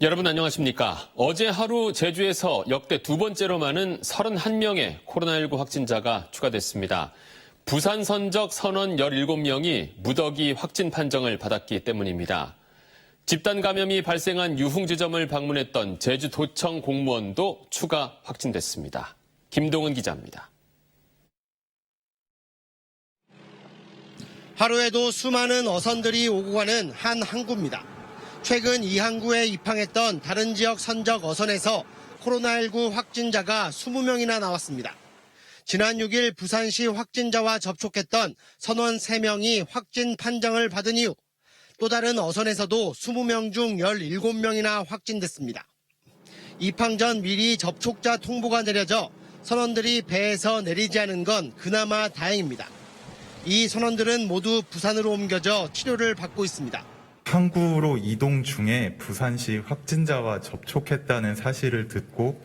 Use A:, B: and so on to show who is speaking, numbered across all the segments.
A: 여러분 안녕하십니까? 어제 하루 제주에서 역대 두 번째로 많은 31명의 코로나19 확진자가 추가됐습니다. 부산 선적 선원 17명이 무더기 확진 판정을 받았기 때문입니다. 집단 감염이 발생한 유흥 지점을 방문했던 제주도청 공무원도 추가 확진됐습니다. 김동은 기자입니다.
B: 하루에도 수많은 어선들이 오고 가는 한 항구입니다. 최근 이 항구에 입항했던 다른 지역 선적 어선에서 코로나19 확진자가 20명이나 나왔습니다. 지난 6일 부산시 확진자와 접촉했던 선원 3명이 확진 판정을 받은 이후 또 다른 어선에서도 20명 중 17명이나 확진됐습니다. 입항 전 미리 접촉자 통보가 내려져 선원들이 배에서 내리지 않은 건 그나마 다행입니다. 이 선원들은 모두 부산으로 옮겨져 치료를 받고 있습니다.
C: 항구로 이동 중에 부산시 확진자와 접촉했다는 사실을 듣고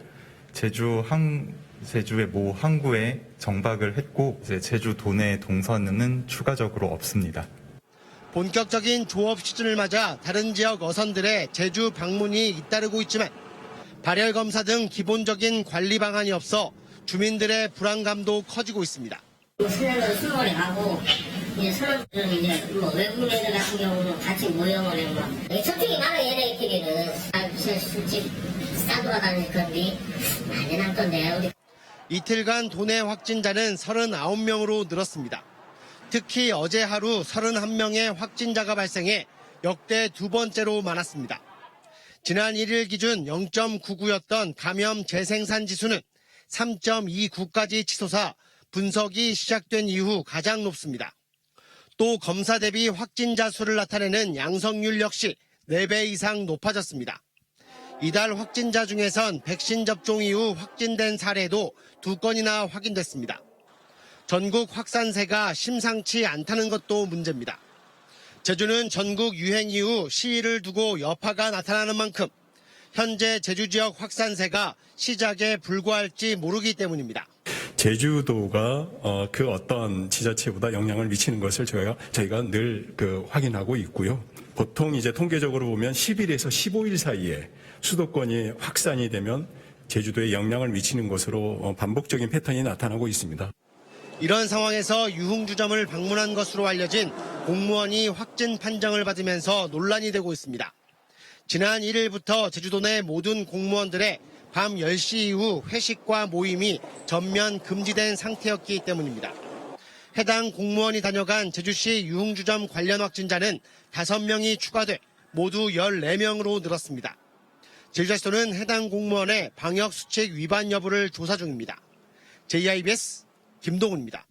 C: 제주 항 제주의 모 항구에 정박을 했고 이제 제주 도내 동선은 추가적으로 없습니다.
B: 본격적인 조업 시즌을 맞아 다른 지역 어선들의 제주 방문이 잇따르고 있지만 발열 검사 등 기본적인 관리 방안이 없어 주민들의 불안감도 커지고 있습니다.
D: 수련은 수목원에 가고 이제 선원들은 이제 뭐 외국 애들 같은 경우는 같이 모형을 해고 막 저택이 많아 얘네 TV는 아 무슨 술집 싸돌아다니는 건데 많이 남던데 우리
B: 이틀간 도내 확진자는 39명으로 늘었습니다. 특히 어제 하루 31명의 확진자가 발생해 역대 두 번째로 많았습니다. 지난 1일 기준 0.99였던 감염 재생산 지수는 3.29까지 치솟아 분석이 시작된 이후 가장 높습니다. 또 검사 대비 확진자 수를 나타내는 양성률 역시 4배 이상 높아졌습니다. 이달 확진자 중에선 백신 접종 이후 확진된 사례도 두 건이나 확인됐습니다. 전국 확산세가 심상치 않다는 것도 문제입니다. 제주는 전국 유행 이후 시일을 두고 여파가 나타나는 만큼 현재 제주 지역 확산세가 시작에 불과할지 모르기 때문입니다.
E: 제주도가 어, 그 어떤 지자체보다 영향을 미치는 것을 저희가 저희가 늘 그 확인하고 있고요. 보통 이제 통계적으로 보면 10일에서 15일 사이에 수도권이 확산이 되면 제주도에 영향을 미치는 것으로 어, 반복적인 패턴이 나타나고 있습니다.
B: 이런 상황에서 유흥주점을 방문한 것으로 알려진 공무원이 확진 판정을 받으면서 논란이 되고 있습니다. 지난 1일부터 제주도 내 모든 공무원들의 밤 10시 이후 회식과 모임이 전면 금지된 상태였기 때문입니다. 해당 공무원이 다녀간 제주시 유흥주점 관련 확진자는 5명이 추가돼 모두 14명으로 늘었습니다. 제주시도는 해당 공무원의 방역수칙 위반 여부를 조사 중입니다. JIBS 김동훈입니다.